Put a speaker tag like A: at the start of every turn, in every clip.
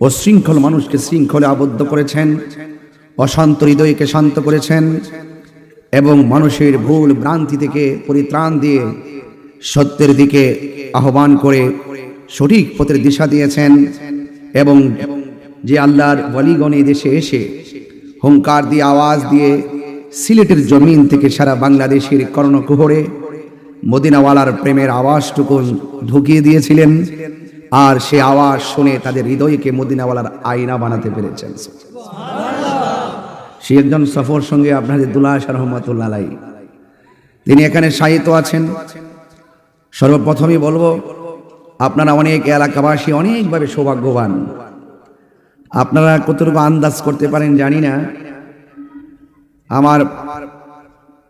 A: অশৃঙ্খল মানুষকে শৃঙ্খলে আবদ্ধ করেছেন, অশান্ত হৃদয়কে শান্ত করেছেন এবং মানুষের ভুল ভ্রান্তি থেকে পরিত্রাণ দিয়ে সত্যের দিকে আহ্বান করে সঠিক পথের দিশা দিয়েছেন এবং যে আল্লাহর বলিগণ দেশে এসে হুঙ্কার দিয়ে আওয়াজ দিয়ে সিলেটের জমিন থেকে সারা বাংলাদেশের কর্ণকুহরে মদিনাওয়ালার প্রেমের আওয়াজটুকু ঢুকিয়ে দিয়েছিলেন। আর সে আওয়াজ শুনে তাদের হৃদয়কে মদিনাওয়ালার আয়না বানাতে পেরেছেন। সে একজন সফর সঙ্গে আপনাদের দুলাশ রহমতুল্লাহ তিনি এখানে সাহিত্য আছেন। সর্বপ্রথমই বলব, আপনারা অনেক এলাকাবাসী অনেকভাবে সৌভাগ্যবান। আপনারা কতটুকু আন্দাজ করতে পারেন জানি না। আমার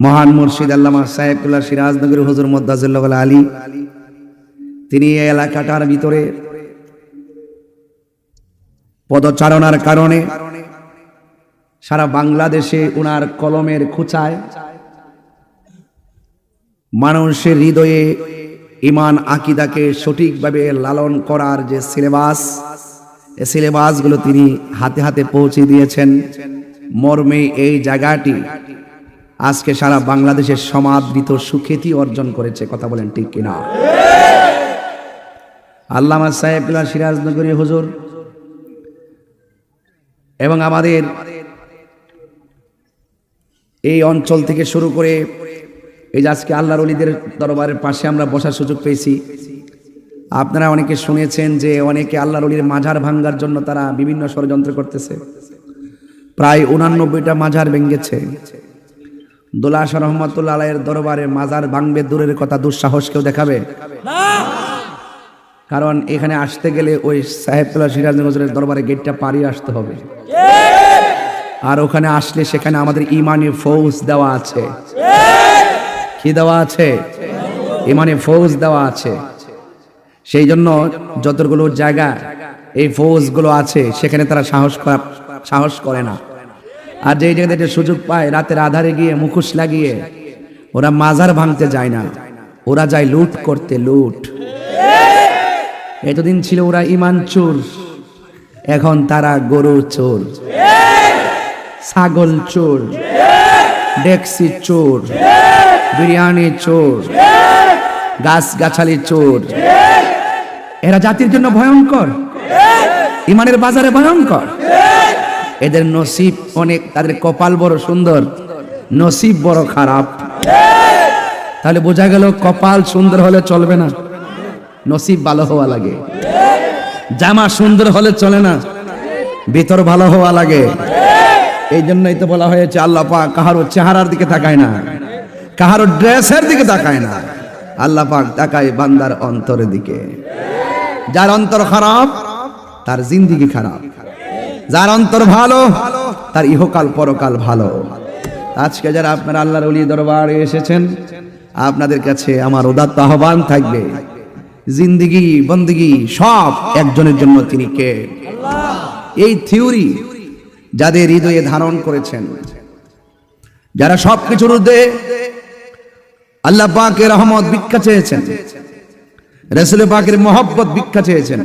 A: মহান মুর্শিদ আল্লামা সাহেবুল্লাহ সিরাজনগর হুজুর মদ্দাজুল্লাহ আলী তিনি এলাকাটার ভিতরে পদচারণার কারণে সারা বাংলাদেশে উনার কলমের খুচায় মানুষের হৃদয়ে ইমান আকিদাকে সঠিকভাবে লালন করার যে সিলেবাস এই সিলেবাসগুলো তিনি হাতে হাতে পৌঁছে দিয়েছেন। মর্মে এই জায়গাটি আজকে সারা বাংলাদেশের সমাদৃত সুখ্যাতি অর্জন করেছে। কথা বলেন ঠিক কিনা? আল্লামা সাহেবুল্লাহ সিরাজনগরী হুজুর এবং আমাদের এই অঞ্চল থেকে শুরু করে এই যে আজকে আল্লাহর অলিদের দরবারের পাশে আমরা বসার সুযোগ পেয়েছি। আপনারা অনেকে শুনেছেন যে অনেকে আল্লাহর অলির মাঝার ভাঙ্গার জন্য তারা বিভিন্ন ষড়যন্ত্র করতেছে। প্রায় উনানব্বইটা মাঝার ভেঙ্গেছে। দোলাশ রহমতুল্লাহ আলাইয়ের দরবারে মাজার ভাঙবে দূরের কথা, দুঃসাহস কেউ দেখাবে? কারণ এখানে আসতে গেলে ওই সাহেবতুল্লাহ সিরাজ নজরের দরবারে গেটটা পাড়িয়ে আসতে হবে। আর ওখানে আসলে সেখানে আমাদের ইমানি ফৌজ দেওয়া আছে। কি দেওয়া আছে? ইমানি ফৌজ দেওয়া আছে। সেই জন্য যতগুলো জায়গা এই ফৌজগুলো আছে, সেখানে তারা সাহস করা, সাহস করে না। আর যেই জায়গাতে সুযোগ পায়, রাতের আধারে গিয়ে মুখোশ লাগিয়ে, ওরা মাজার ভাঙতে যায় না। ওরা যায় লুট করতে, লুট। এতদিন ছিল ওরা ইমান চোর। এখন তারা গরু চোর। ছাগল চোর। ডেক্সি চোর। বিরিয়ানি চোর। গাছ গাছালি চোর। এরা জাতির জন্য ভয়ঙ্কর। ইমানের বাজারে ভয়ঙ্কর। এদের নসিব অনেক, তাদের কপাল বড় সুন্দর। নসিব বড় খারাপ। তাহলে বোঝা গেল কপাল সুন্দর হলে চলবে না। নসিব ভালো হওয়া লাগে। জামা সুন্দর হলে চলে না, ভিতর ভালো হওয়া লাগে। এই জন্যই তো বলা হয়েছে, আল্লাহ কাহারো চেহারার দিকে তাকায় না কাহারো ড্রেসের দিকে তাকায় না। আল্লাহ পাক তাকায় বান্দার অন্তরের দিকে। যার অন্তর খারাপ, তার জিন্দিগি খারাপ। যার অন্তর ভালো, তার ইহকাল পরকাল ভালো। আজকে যারা আপনারা আল্লাহর অলি দরবারে এসেছেন, আপনাদের কাছে আমার উদাত্ত আহ্বান থাকবে। জিন্দিগি, বন্দিগি সব একজনের জন্য তিনি কে? এই থিওরি যাদের হৃদয়ে ধারণ করেছেন, যারা সব কিছুর ঊর্ধ্বে আল্লাহ পাকের রহমত ভিক্ষা চেয়েছেন, রসুল পাকের মহব্বত ভিক্ষা চেয়েছেন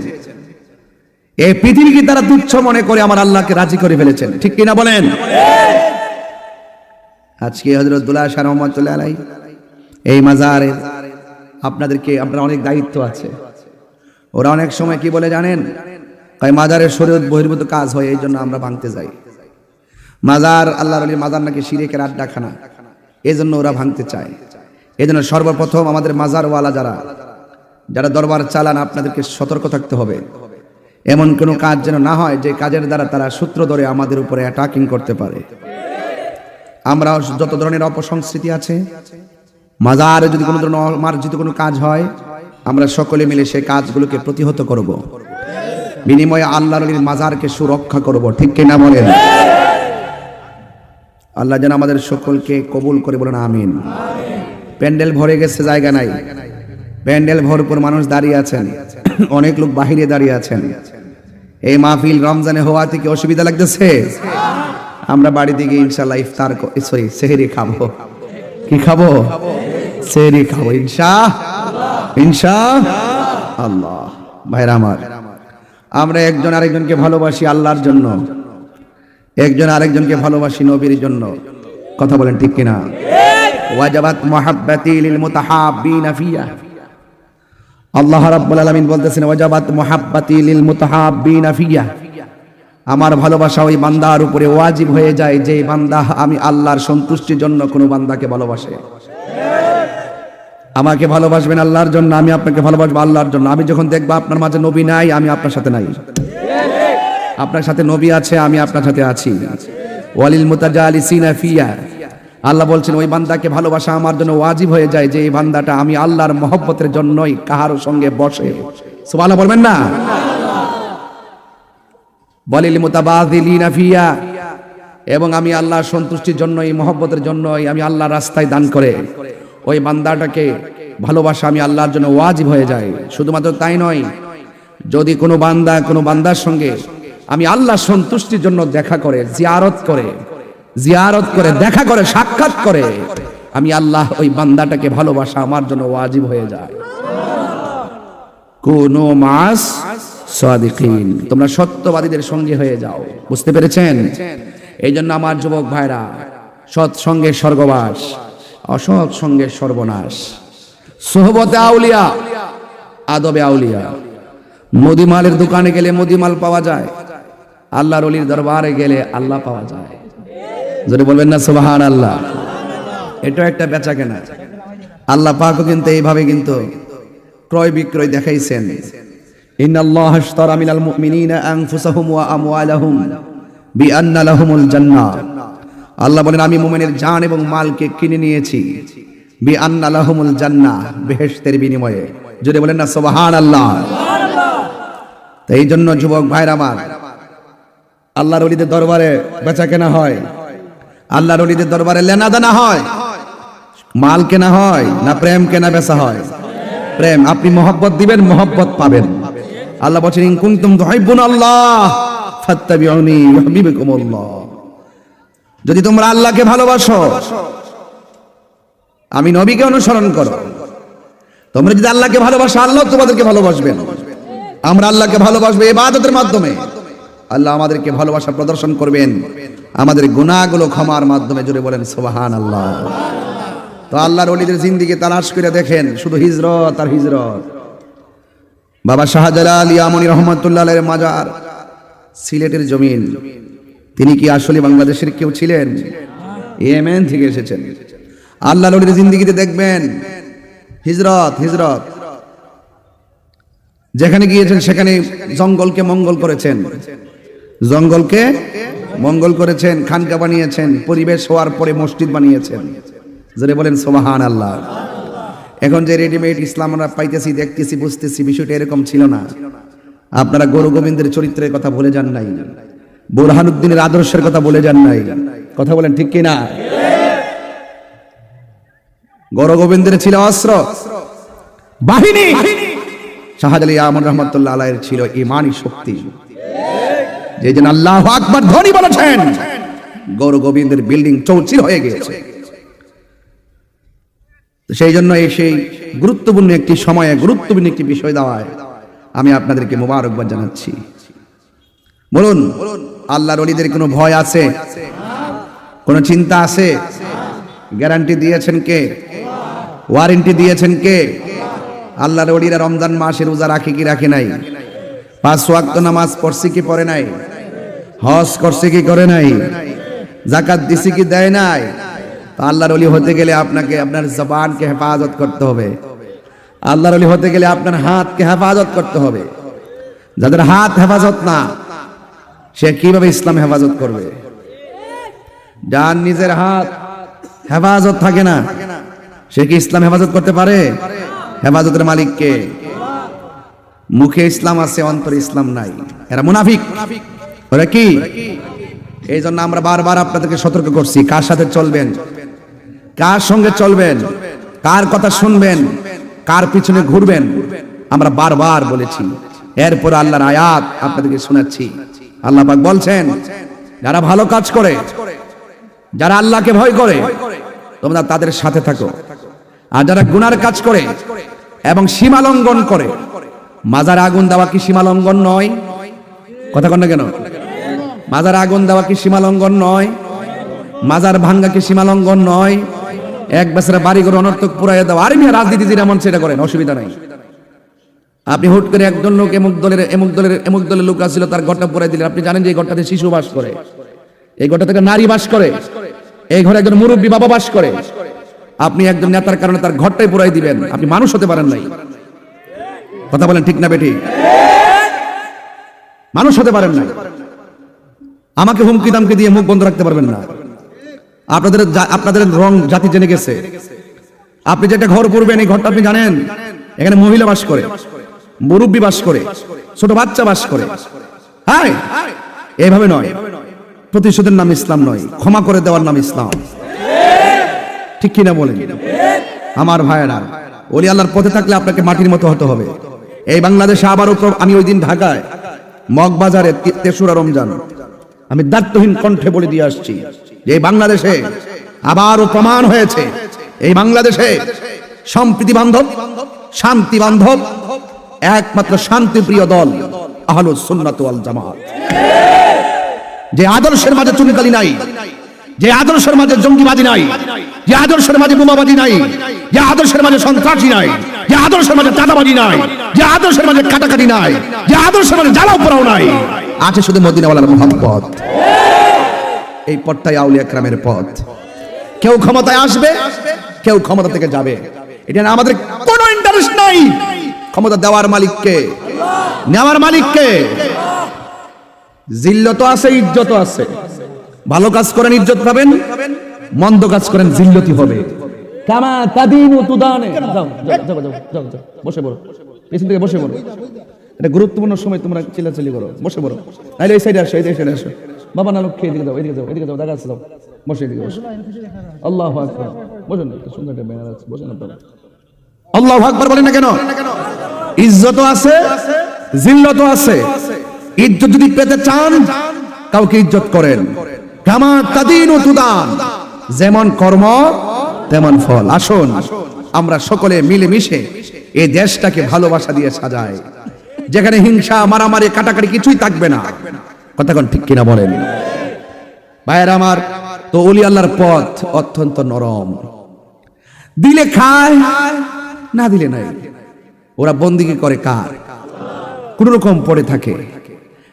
A: এই পৃথিবীকে তারা তুচ্ছ মনে করে আমার আল্লাহকে রাজি করে ফেলেছেন। ঠিক কিনা বলেন? আজকে হজরতুল্লাহ শাহ রহমতুল্লাহ আলাই এই মাজারের আপনাদেরকে, আপনার অনেক দায়িত্ব আছে। ওরা অনেক সময় কি বলে জানেন? তাই মাজারের শরীর বহির্ভূত কাজ হয়, এই জন্য আমরা ভাঙতে যাই। মাজার আল্লাহ আলীর মাজার নাকি সিরেকের আড্ডাখানা। এই জন্য ওরা ভাঙতে চায়। এই জন্য সর্বপ্রথম আমাদের মাজারওয়ালা যারা যারা দরবার চালান, আপনাদেরকে সতর্ক থাকতে হবে। এমন কোনো কাজ যেন না হয়, যে কাজের দ্বারা তারা সূত্র ধরে আমাদের উপরে অ্যাটাকিং করতে পারে। আমরা যত ধরনের অপসংস্কৃতি আছে মাজারে যদি কোনো ধরনের অমার্জিত কোনো কাজ হয়, আমরা সকলে মিলে সেই কাজগুলোকে প্রতিহত করব। বিনিময়ে আল্লাহর আলীর মাজারকে সুরক্ষা করব, ঠিক কিনা বলেন? আল্লাহ যেন আমাদের সকলকে কবুল করে বলেন, আমিন। প্যান্ডেল ভরে গেছে, জায়গা নাই। প্যান্ডেল ভরপুর মানুষ দাঁড়িয়ে আছেন। অনেক লোক বাহিরে দাঁড়িয়ে আছেন। এই মাহফিল রমজানে হওয়া থেকে অসুবিধা লাগতেছে? আমরা বাড়ি থেকে ইনশাল্লাহ ইফতার সরি, সেহেরি খাব। কি খাব? সেহেরি খাব ইনশা ইনশা। আল্লাহ, ভাইরা আমার, আমরা একজন আরেকজনকে ভালোবাসি আল্লাহর জন্য। একজন আরেকজনকে ভালোবাসি নবীর জন্য। কথা বলেন ঠিক কিনা? ওয়াজাবাত মুহাব্বাতি লিল মুতাহাব্বিনা ফিয়া। আল্লাহ রাব্বুল আলামিন বলতেছেন, ওয়াজাবাত মুহাব্বাতি লিল মুতাহাব্বিনা ফিয়া। আমার ভালোবাসা ওই বান্দার উপরে ওয়াজিব হয়ে যায় যে বান্দা আমি আল্লাহর সন্তুষ্টির জন্য কোনো বান্দাকে ভালোবাসে। আমাকে ভালোবাসবেন আল্লাহর জন্য, আমি আপনাকে ভালোবাসবো আল্লাহর জন্য। আমি যখন দেখব আপনার মাঝে নবী নাই, আমি আপনার সাথে নাই। আপনার সাথে নবী আছে, আমি আপনার সাথে আছি। ওয়ালিল মুতাজালিসিনা ফিয়া। আল্লাহ বলছেন, ওই বান্দাকে ভালোবাসা আমার জন্য ওয়াজিব হয়ে যায় যে এই বান্দাটা আমি আল্লাহর মহব্বতের জন্যই কাহারও সঙ্গে বসে। সুবহানাল্লাহ বলবেন না? বলিল মুতাবাদিলিনা ফিয়া। এবং আমি আল্লাহর সন্তুষ্টির জন্যই, মহব্বতের জন্যই আমি আল্লাহর রাস্তায় দান করে। ওই বান্দাটাকে ভালোবাসা আমি আল্লাহর জন্য ওয়াজিব হয়ে যায়। শুধুমাত্র তাই নয়, যদি কোনো বান্দা কোনো বান্দার সঙ্গে আমি আল্লাহ সন্তুষ্টির জন্য দেখা করে, জিয়ারত করে জিয়ারত করে, দেখা করে, সাক্ষাৎ করে, আমি আল্লাহ ওই বান্দাটাকে ভালোবাসা আমার জন্য ওয়াজিব হয়ে যায়। কোন মাস সাদিকিন, তোমরা সত্যবাদীদের সঙ্গে হয়ে যাও। বুঝতে পেরেছেন? এই জন্য আমার যুবক ভাইরা সৎ সঙ্গে স্বর্গবাস। অসৎ সঙ্গে সর্বনাশ। সোহবতে আউলিয়া, আদবে আউলিয়া। মুদিমালের দোকানে গেলে মুদিমাল পাওয়া যায়, আল্লাহর অলির দরবারে গেলে আল্লাহ পাওয়া যায়। যদি বলবেন না সুবাহান আল্লাহ এটা একটা বেচা কেনা আল্লাহ পাকও কিন্তু এইভাবে কিন্তু ক্রয় বিক্রয় দেখাইছেন। ইন্নাল্লাহ আশতারা মিনাল মুমিনিনা আনফুসাহুম ওয়া আমওয়ালাহুম বিআন্না লাহুমুল জান্নাহ। আল্লাহ বলেন আমি মুমিনের জান এবং মালকে কিনে নিয়েছি। লাহুমুল জান্নাহ বেহেশতের বিনিময়ে। যদি বলেন না সুবহানাল্লাহ। তো এই জন্য যুবক ভাইরা আমার আল্লাহর অলিদের দরবারে বেচা কেনা হয়। আল্লাহর অলিদের দরবারে লেনা দেনা হয়। মাল কেনা হয় না প্রেম কেনা বেচা হয়। প্রেম আপনি মহব্বত দিবেন মহব্বত পাবেন। আল্লাহ বলছেন ইন কুনতুম আল্লাহ ফাত্তাবিউনি ইউহিব্বুকুমুল্লাহ। যদি তোমরা আল্লাহকে ভালোবাসো, আমি নবীকে অনুসরণ করো। তোমরা যদি আল্লাহকে ভালোবাসো, আল্লাহ তোমাদেরকে ভালোবাসবেন। আমরা আল্লাহকে ভালোবাসবো ইবাদতের মাধ্যমে। আল্লাহ আমাদেরকে ভালোবাসা প্রদর্শন করবেন। আমাদের গুনাহগুলো ক্ষমার মাধ্যমে জুড়ে বলেন সুবহান আল্লাহ তো আল্লাহর অলিদের জিন্দিগি তালাশ করে দেখেন, শুধু হিজরত আর হিজরত। বাবা শাহজালাল ইয়ামনি রহমতুল্লাহ মাজার, সিলেটের জমিন। তিনি কি আসলে বাংলাদেশের কেউ ছিলেন? ইয়েমেন থেকে এসেছেন। আল্লাহর অলিদের জিন্দিগিতে দেখবেন। হিজরত হিজরত। যেখানে গিয়েছেন, সেখানে জঙ্গলকে মঙ্গল করেছেন। জঙ্গলকে মঙ্গল করেছেন, খানকা বানিয়েছেন, পরিবেশ হওয়ার পরে মসজিদ বানিয়েছেন। যদি বলেন সোমাহান আল্লাহ এখন যে রেডিমেড ইসলাম আমরা পাইতেছি, দেখতেছি, বুঝতেছি, বিষয়টা এরকম ছিল না। আপনারা গৌর গোবিন্দের চরিত্রের কথা ভুলে যান নাই। বোরহানুদ্দিনের আদর্শের কথা বলে যান নাই। কথা বলেন ঠিক কিনা? গৌর গোবিন্দের ছিল অস্ত্র। বাহিনী! শাহজালি আমর রহমতুল্লাহ আলাইয়ের ছিল ইমানি শক্তি। যে যেন আল্লাহ আকবার ধ্বনি বলেছেন গৌর গোবিন্দের বিল্ডিং চৌচির হয়ে গিয়েছে। সেই জন্য এই সেই গুরুত্বপূর্ণ একটি সময়ে, গুরুত্বপূর্ণ একটি বিষয় দেওয়ায় আমি আপনাদেরকে মোবারকবাদ জানাচ্ছি। বলুন আল্লাহর অলিদের কোনো ভয় আছে? কোনো চিন্তা আছে? গ্যারান্টি দিয়েছেন কে? ওয়ারেন্টি দিয়েছেন কে? আল্লাহর ওলিরা রমজান মাসে রোজা রাখে কি রাখে নাই? পাঁচ ওয়াক্ত নামাজ পড়ছে কি পড়ে নাই? হজ করছে কি করে নাই? জাকাত দিছে কি দেয় নাই? আল্লাহর অলি হতে গেলে আপনাকে আপনার জবানকে হেফাজত করতে হবে। আল্লাহর অলি হতে গেলে আপনার হাতকে হেফাজত করতে হবে। যাদের হাত হেফাজত না সে কীভাবে ইসলাম হেফাজত করবে? যার নিজের হাত হেফাজত থাকে না। সে কি ইসলাম হেফাজত করতে পারে? হেফাজতের মালিককে মুখে ইসলাম আছে, অন্তরে ইসলাম নাই। এরা মুনাফিক। ওরা কি? এই জন্য আমরা বারবার আপনাদেরকে সতর্ক করছি, কার সাথে চলবেন? কার সঙ্গে চলবেন? কার কথা শুনবেন? কার পিছনে ঘুরবেন? আমরা বারবার বলেছি। এরপর আল্লাহর আয়াত আপনাদেরকে শোনাচ্ছি। আল্লাহ পাক বলছেন, যারা ভালো কাজ করে, যারা আল্লাহকে ভয় করে, তোমরা তাদের সাথে থাকো। আর যারা গুনার কাজ করে এবং সীমা লঙ্ঘন করে, মাজার আগুন দেওয়া কি সীমা লঙ্ঘন নয়? কথা কন না কেন? মাজার আগুন দেওয়া কি সীমালঙ্ঘন নয়? মাজার ভাঙ্গা কি সীমালঙ্ঘন নয়? এক বছরে বাড়ি করে অনর্থক পুরাইয়া দেওয়া আর মিয়া রাজনীতি যেটা মন সেটা করেন, অসুবিধা নাই। আপনি হুট করে একজন লোক এমুক দলের এমুক দলের এমুক দলের লোক আসছিল, তার ঘরটা পুরাই দিলেন। আপনি জানেন যে এই ঘরটাতে শিশু বাস করে। এই ঘরটা থেকে নারী বাস করে। এই ঘরে একজন মুরব্বী বাবা বাস করে। আপনি একজন নেতার কারণে তার ঘরটাই পুরাই দিবেন। আপনি মানুষ হতে পারেন নাই। কথা বলেন ঠিক না বেটি মানুষ হতে পারেন না আমাকে হুমকি দামকি দিয়ে মুখ বন্ধ রাখতে পারবেন না। আপনাদের আপনাদের রং জাতি জেনে গেছে। আপনি যেটা ঘর করবেন এই ঘরটা আপনি জানেন? এখানে মহিলা বাস করে। মুরব্বী বাস করে, ছোট বাচ্চা বাস করে। এইভাবে নয়। প্রতিশোধের নাম ইসলাম নয়। ক্ষমা করে দেওয়ার নাম ইসলাম। ঠিক কিনা বলেন? আমার ভাইয়েরা, ওলি আল্লাহর পথে থাকলে আপনাকে মাটির মতো হতে হবে। এই বাংলাদেশে আবারও আমি ওই দিন ঢাকায় মগবাজারে তেসরা রমজান। আমি দায়িত্বহীন কণ্ঠে বলে দিয়ে আসছি যে এই বাংলাদেশে আবারও প্রমাণ হয়েছে। এই বাংলাদেশে সম্প্রীতি বান্ধব, শান্তি বান্ধব একমাত্র শান্তিপ্রিয় দল আহলুস সুন্নাত জামাত। যে আদর্শের মাঝে চুনকালি নাই, যে আদর্শের মাঝে জঙ্গিবাদী নাই, যে আদর্শের মাঝে বোমাবাদী নাই, যে আদর্শের মাঝে সন্ত্রাসী নাই, যে আদর্শের মাঝে চাঁদাবাজি নাই, যে আদর্শের মাঝে কাটাকাটি নাই, যে আদর্শের মাঝে জ্বালাও পোড়াও নাই, আছে শুধু মদিনাওয়ালার মোহাম্মদ এই পথটাই আউলিয়া ক্রামের পথ। কেউ ক্ষমতায় আসবে, কেউ ক্ষমতা থেকে যাবে। এটা আমাদের কোনো ইন্টারেস্ট নাই। ক্ষমতা দেওয়ার মালিককে। নেওয়ার মালিককে। জিল্লত আছে, ইজ্জত আছে। ভালো কাজ করেন, ইজ্জত পাবেন। মন্দ কাজ করেন, জিল্লতি হবে। কামা তাদিনু তুদানে। যাও যাও যাও যাও বসে পড়ো। পেছন থেকে বসে পড়ো। এটা গুরুত্বপূর্ণ সময় তোমরা চিল্লাচিল্লি করো। বসে পড়ো। নাইলে এই সাইডে আসো, এই সাইডে আসো। বাবা না লোক খেয়ে এদিকে যাও এদিকে যাও এদিকে যাও দেখা যাও। বসে এদিকে বসো। আল্লাহ আকবার। বসেন সুন্দর একটা ব্যানার আছে। আল্লাহ আকবার বলেন না কেন? ইজ্জত আছে জিল্লত আছে। ইজ্জত যদি পেতে চান, কাউকে ইজ্জত করেন। কামা তাদিন ও তুদান যেমন কর্ম, তেমন ফল। আসুন, আমরা সকলে মিলে মিশে এই দেশটাকে ভালোবাসা দিয়ে সাজাই। যেখানে হিংসা, মারামারি, কাটাকাটি কিছুই থাকবে না। কথাক্ষণ ঠিক কিনা বলেন? ভাইয়ের আমার, তো অলি আল্লাহর পথ অত্যন্ত নরম। দিলে খায়, না দিলে নাই। ওরা বন্দিকে করে কার? কোন রকম পড়ে থাকে।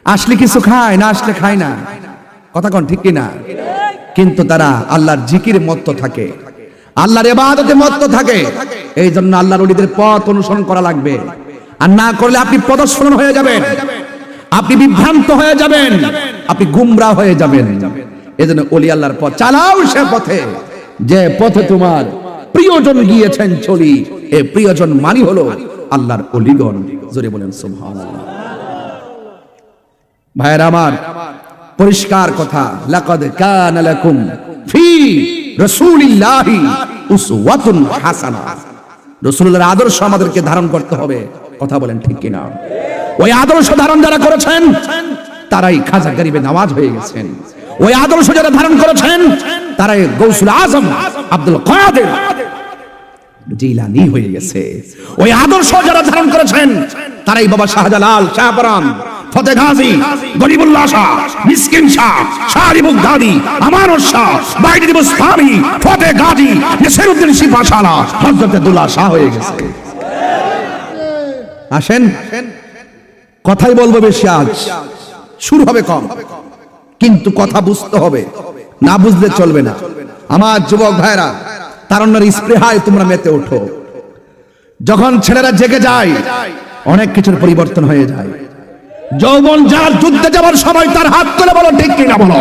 A: আসলে কিছু খায়, না আসলে খায় না। কথা কন ঠিক কিনা? কিন্তু তারা আল্লাহর জিকির মত্ত থাকে। আল্লাহর এবাদতে মত্ত থাকে। এই জন্য আল্লাহর অলিদের পথ অনুসরণ করা লাগবে। আর না করলে আপনি পদস্খলন হয়ে যাবেন। আপনি বিভ্রান্ত হয়ে যাবেন। আপনি গুমরা হয়ে যাবেন। এজন্য অলি আল্লাহর পথ, চালাও সে পথে। যে পথে তোমার প্রিয়জন গিয়েছেন চলি, এ প্রিয়জন মানি হলো। আল্লাহর অলিগণ। জোরে বলেন, সুবহানাল্লাহ। ভাইয়ের আমার, পরিষ্কার কথা, লাকাদ কানা লাকুম ফি রাসূলিল্লাহি উসওয়াতুন হাসানা। আদর্শ আমাদেরকে ধারণ করতে হবে। কথা বলেন ঠিক কিনা? ওই আদর্শ ধারণ যারা করেছেন, তারাই খাজা গরিবে নামাজ হয়ে গেছেন। ওই আদর্শ যারা ধারণ করেছেন, তারাই গৌসুল আজম আব্দুল কাদের জিলানি হয়ে গেছে। ওই আদর্শ যারা ধারণ করেছেন, তারাই বাবা শাহজালাল শাহপরান ফতে গাজী, গরিবুল্লাহ শাহ, মিসকিন শাহ শাহরি মুগদাদি আমানত শাহ, বাইরে দিব ইসলামী ফতে গাজী শালা শাহ হয়ে গেছে। আসেন, কথাই বলব বেশি আজ। শুরু হবে কম, কিন্তু কথা বুঝতে হবে, না বুঝলে চলবে না। আমার যুবক ভাইরা তারণ্যের স্পৃহায় তোমরা মেতে ওঠো। যখন ছেলেরা জেগে যায়, অনেক কিছুর পরিবর্তন হয়ে যায়। যৌবন যার যুদ্ধে যাবার সময় তার হাত তুলে বলো, ঠিক কিনা বলো?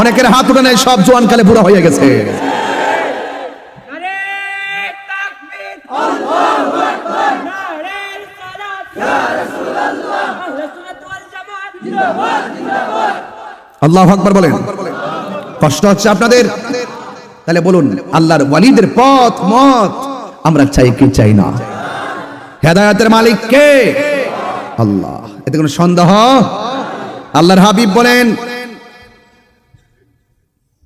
A: অনেকের হাত উঠে নেয় সব জোয়ান কালে বুড়ো হয়ে গেছে।
B: আল্লাহ আকবার
A: বলেন। কষ্ট হচ্ছে আপনাদের? তাহলে বলুন, আল্লাহর ওয়ালিদের পথ, মত আমরা চাই কি চাই না? হেদায়াতের মালিক কে? আল্লাহ। এতে কোনো সন্দেহ? আল্লাহর হাবিব বলেন,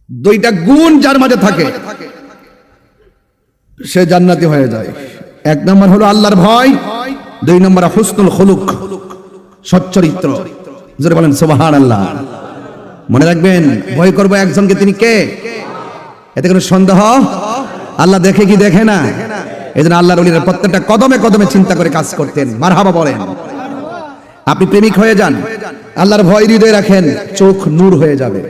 A: দুইটা গুণ যার মাঝে থাকে, সে জান্নাতি হয়ে যায়। এক নম্বর হলো আল্লাহর ভয়, দুই নম্বর হুসনুল খুলুক, সচ্চরিত্র। জোরে বলেন সোবাহান আল্লাহ মনে রাখবেন, ভয় করব একজনকে তিনি কে? এতে কোনো সন্দেহ? আল্লাহ দেখে কি দেখে না? এই জন্য আল্লাহর অলিরা প্রত্যেকটা কদমে কদমে চিন্তা করে কাজ করতেন। মারহাবা বলেন। আপনি প্রেমিক হয়ে যান। আল্লাহর ভয় হৃদয়ে রাখেন, চোখ নূর হয়ে যাবে।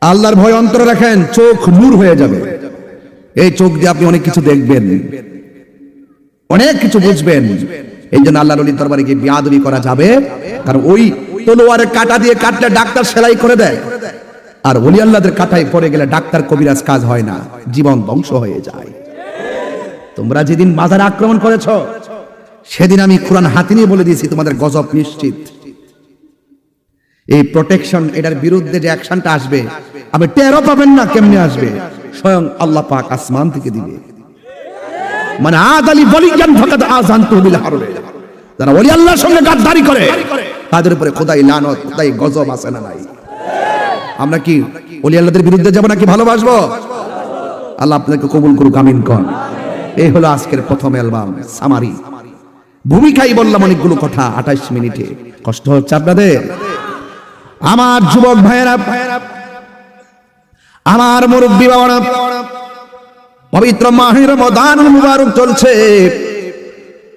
A: আল্লাহর ভয় অন্তরে রাখেন, চোখ নূর হয়ে যাবে। এই চোখ দিয়ে আপনি অনেক কিছু দেখবেন। অনেক কিছু বুঝবেন। এই জন্য আল্লাহর অলির দরবারে গিয়ে বিয়াদবি করা যাবে। কারণ ওই তলোয়ারের কাটা দিয়ে কাটলে ডাক্তার সেলাই করে দেয়। আর অলি আল্লাহদের কাটায় পড়ে গেলে ডাক্তার কবিরাজ কাজ হয় না, জীবন ধ্বংস হয়ে যায়। তোমরা যেদিন মাজার আক্রমণ করেছ, সেদিন আমি কোরআন হাতে নিয়ে বলে দিয়েছি, তোমাদের গজব নিশ্চিত। এই প্রোটেকশন এটার বিরুদ্ধে যে অ্যাকশনটা আসবে, আপনি টেরও পাবেন না কেমনে আসবে, স্বয়ং আল্লাহ পাক আসমান থেকে দিবে। মানে আদ আলী বলিজ্ঞান ফাকাদ আজান তহবিল হারবে যারা ওলি আল্লাহর সঙ্গে গাদ্দারি করে, তাদের উপরে খোদাই লানত, খোদাই গজব আছে না নাই? আমরা কি ওলি আল্লাহদের বিরুদ্ধে যাব নাকি ভালোবাসবো? আল্লাহ আপনাকে কবুল করুক, আমিন কন এই হলো আজকের প্রথম অ্যালবাম, সামারি। ভূমিকাই বললাম অনেকগুলো কথা আঠাইশ মিনিটে। কষ্ট হচ্ছে আপনাদের? আমার যুবক ভাইয়েরা, আমার মুরব্বী বাবারা, পবিত্র মাহির মদানুল মুবারক চলছে।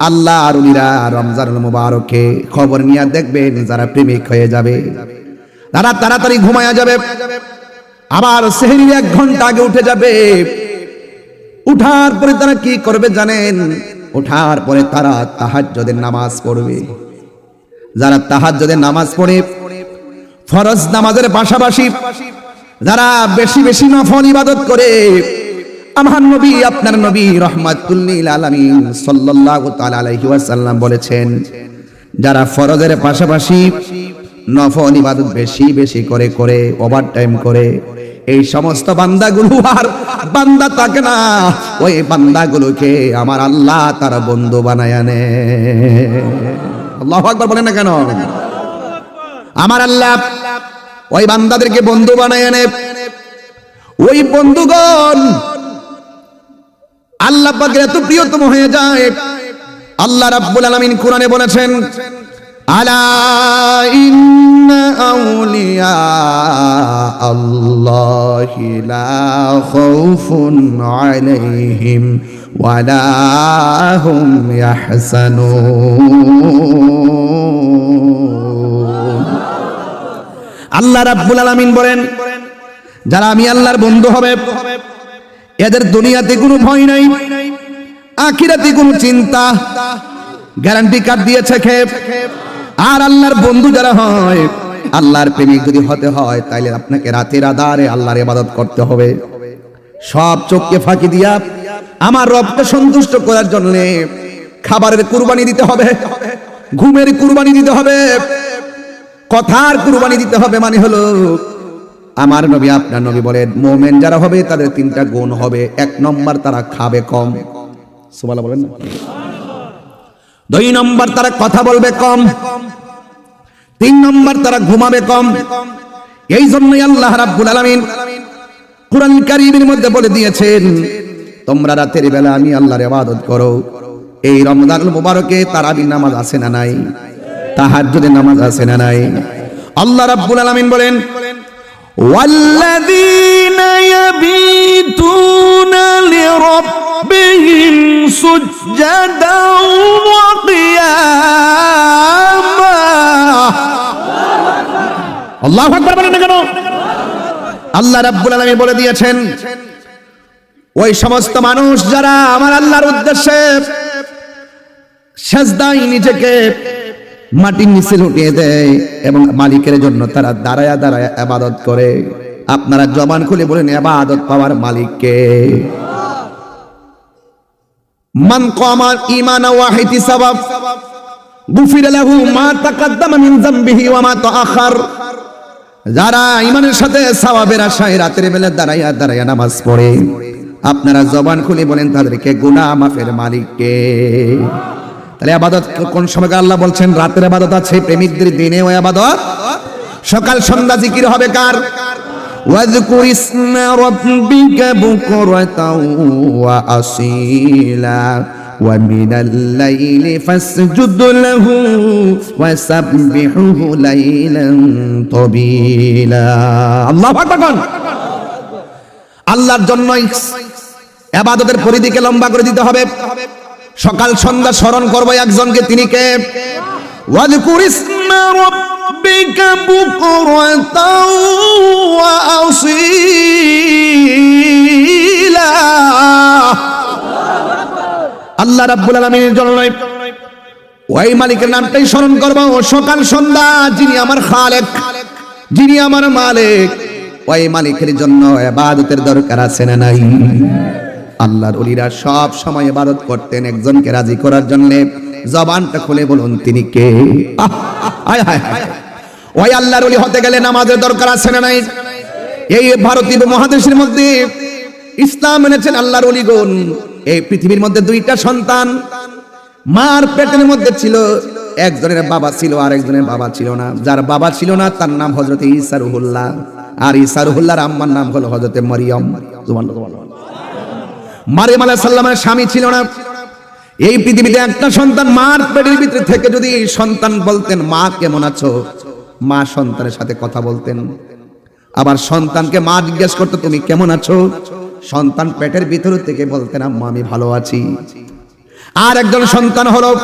A: আল্লাহ আরুলিরা রমজানুল মুবারকে খবর নিয়ে দেখবেন, যারা প্রেমিক হয়ে যাবে। তারা তাড়াতাড়ি ঘুমায়া যাবে। আবার সেহরির এক ঘণ্টা আগে উঠে যাবে। উঠার পরে তারা কি করবে জানেন? উঠার পরে তারা তাহাজ্জুদের নামাজ পড়বে। যারা তাহাজ্জুদের নামাজ পড়ে, ফরজ নামাজের পাশাপাশি যারা বেশি বেশি নফল ইবাদত করে, আমার নবী, আপনার নবী রহমাতুল্লিল আলামিন সাল্লাল্লাহু তাআলা আলাইহি বলেছেন, যারা ফরজের পাশাপাশি নফল ইবাদত বেশি বেশি করে করে ওভার টাইম করে। এই সমস্ত বান্দাগুলো আর বান্দা থাকে না। ওই বান্দাগুলোকে আমার আল্লাহ তার বন্ধু বানায় আনে। আল্লাহু আকবার বলেন না কেন? আমার আল্লাহ ওই বান্দাদেরকে বন্ধু বানায় আনে। ওই বন্ধুগণ আল্লাহ পাকের এত প্রিয়তম হয়ে যায়। আল্লাহ রাব্বুল আলামিন কোরআনে বলেছেন আলা আলাইহিম আল্লাহ রাব্বুল আলামিন বলেন, যারা আমি আল্লাহর বন্ধু হবে, এদের দুনিয়াতে কোনো ভয় নাই, আখিরাতে কোনো চিন্তা। গ্যারান্টি কার্ড দিয়েছে খেপ। আর আল্লাহর বন্ধু যারা হয়, আল্লাহর প্রেমিক যদি হতে হয়, তাইলে আপনাকে রাতের আধারে আল্লাহর ইবাদত করতে হবে। সব চোখকে ফাঁকি দিয়া আমার রবকে সন্তুষ্ট করার জন্য খাবারের কুরবানি দিতে হবে, ঘুমের কুরবানি দিতে হবে, কথার কুরবানি দিতে হবে মানে হলো, আমার নবী, আপনার নবী বলেন, মোমেন যারা হবে, তাদের তিনটা গুণ হবে। এক নম্বর, তারা খাবে কম। সুবালা বলেন না? দুই নম্বর তারা কথা বলবে কম। তিন নম্বর তারা ঘুমাবে কম। এই জন্যই আল্লাহ রাব্বুল আলামিন কুরআন কারীমের মধ্যে বলে দিয়েছেন, তোমরা রাতের বেলা আমি আল্লাহর ইবাদত করো। এই রমজানুল মুবারকে তারাবি নামাজ আছে না নাই? তাহাজ্জুদের নামাজ আছে না নাই? আল্লাহ রাব্বুল আলামিন বলেন والذين يبيتون لربهم سجدا وقياما আল্লাহু আকবার বলেন না কেন আল্লাহ রাব্বুল আলামিন বলে দিয়েছেন ওই সমস্ত মানুষ যারা আমার আল্লাহর উদ্দেশ্যে সেজদায় নিজেকে মাটির নিচে লুটিয়ে দেয় এবং মালিকের জন্য তারা দাঁড়ায়া দাঁড়ায়া আবাদত করে। আপনারা জবান খুলে বলেন, আবাদত পাওয়ার মালিককে মান ওয়া ইহতিসাব গুফির লাহু মা মিন ওয়া মা তাআখার। যারা সাথে সওয়াবের আশায় রাতের বেলা দাঁড়াইয়া দাঁড়াইয়া নামাজ পড়ে, আপনারা জবান খুলে বলেন, তাদেরকে গুনাহ মাফের মালিককে তাহলে আবাদত কোন সময় আল্লাহ বলছেন রাতের আবাদত আছে প্রেমিকদের দিনে ওই আবাদত সকাল সন্ধ্যা জিকির হবে কার واذكر اسم ربك بكرة وأصيلا ومن الليل فاسجد له وسبحه ليلا طويلا আল্লাহু আকবার আল্লাহর জন্যই এবাদতের পরিধিকে লম্বা করে দিতে হবে সকাল সন্ধ্যা স্মরণ করব একজনকে, তিনি কে? আল্লাহ রাব্বুল আলামিনের জন্য ওই মালিকের নামটাই স্মরণ করব। সকাল সন্ধ্যা, যিনি আমার খালেক, যিনি আমার মালিক ওই মালিকের জন্য এবাদতের দরকার আছে না নাই? আল্লাহর অলিরা সব সময় ইবাদত করতেন একজনকে রাজি করার জন্য। জবানটা খুলে বলুন, তিনি কে। ওই আল্লাহর অলি হতে গেলে নামাজের দরকার আছে না নাই? এই ভারতীয় মহাদেশের মধ্যে ইসলাম এনেছেন আল্লাহর অলিগণ এই পৃথিবীর মধ্যে দুইটা সন্তান। মার পেটের মধ্যে ছিল, একজনের বাবা ছিল আর একজনের বাবা ছিল না। যার বাবা ছিল না, তার নাম হজরত ইসারুহুল্লাহ আর ইসারুহুল্লাহর আম্মার নাম হলো হজরতে মরিয়ম। সুবহানাল্লাহ। মারিয়াম আলাইহিস সালামের স্বামী ছিল না। এই পৃথিবীতে একটা সন্তান মার পেটের ভিতরে থেকে যদি সন্তান বলতেন, মা, কেমন আছো? মা সন্তানের সাথে কথা বলতেন। আবার সন্তানকে মা জিজ্ঞেস করতো, তুমি কেমন আছো? সন্তান পেটের ভিতর থেকে বলতেন, আম্মা, আমি ভালো আছি। আর একজন সন্তান হলো,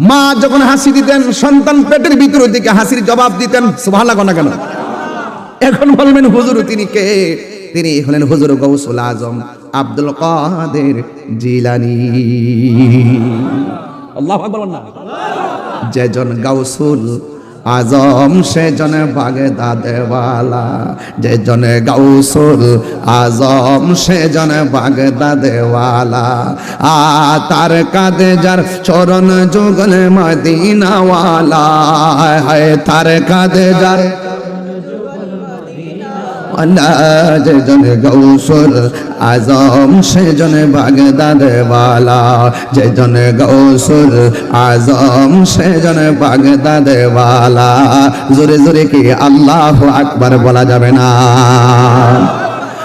A: মা যখন হাসি দিতেন, সন্তান পেটের ভিতর দিকে হাসির জবাব দিতেন, সুবহানাল্লাহ না কেন? এখন বলবেন, হুজুর, তিনি কে? তিনি হলেন হুজুর গৌসুল আজম। আব্দুল কাদের জিলানি। আল্লাহ বলেন না। যেজন গাউসুল আজম সেজন বাগদাদেওয়ালা। যেজন গাউসুল আজম সেজন বাগদাদেওয়ালা। আ তার কাঁধে যার চরণ যুগল মদিনাওয়ালা। হায় তার কাঁধে যার যেজন গৌসুল আজম, সেজন বাগদাদেওয়ালা। যেজন গৌসুল আজম, সেজন বাগদাদেওয়ালা। জোরে জোরে কি আল্লাহ আকবার বলা যাবে না?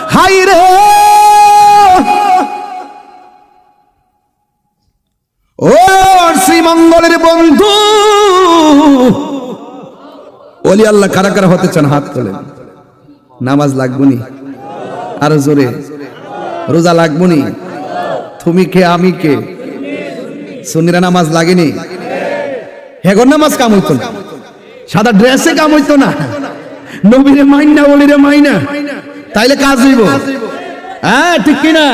A: হাই রে! ও শ্রীমঙ্গলের বন্ধু! ওলি আল্লাহ কারা কারা হতে চান, হাত তোলেন। নামাজ লাগবনি? আর জোরে। রোজা লাগবনি? তুমি কে, আমি কে? সুন্নিরা নামাজ লাগেনি? হেগর নামাজ কাম হইতো না। সাদা ড্রেসে কাম হইতো না। নবীরে মাইনা বলিরে মাইনা। তাইলে কাজ হইব। হ্যাঁ ঠিক কিনা?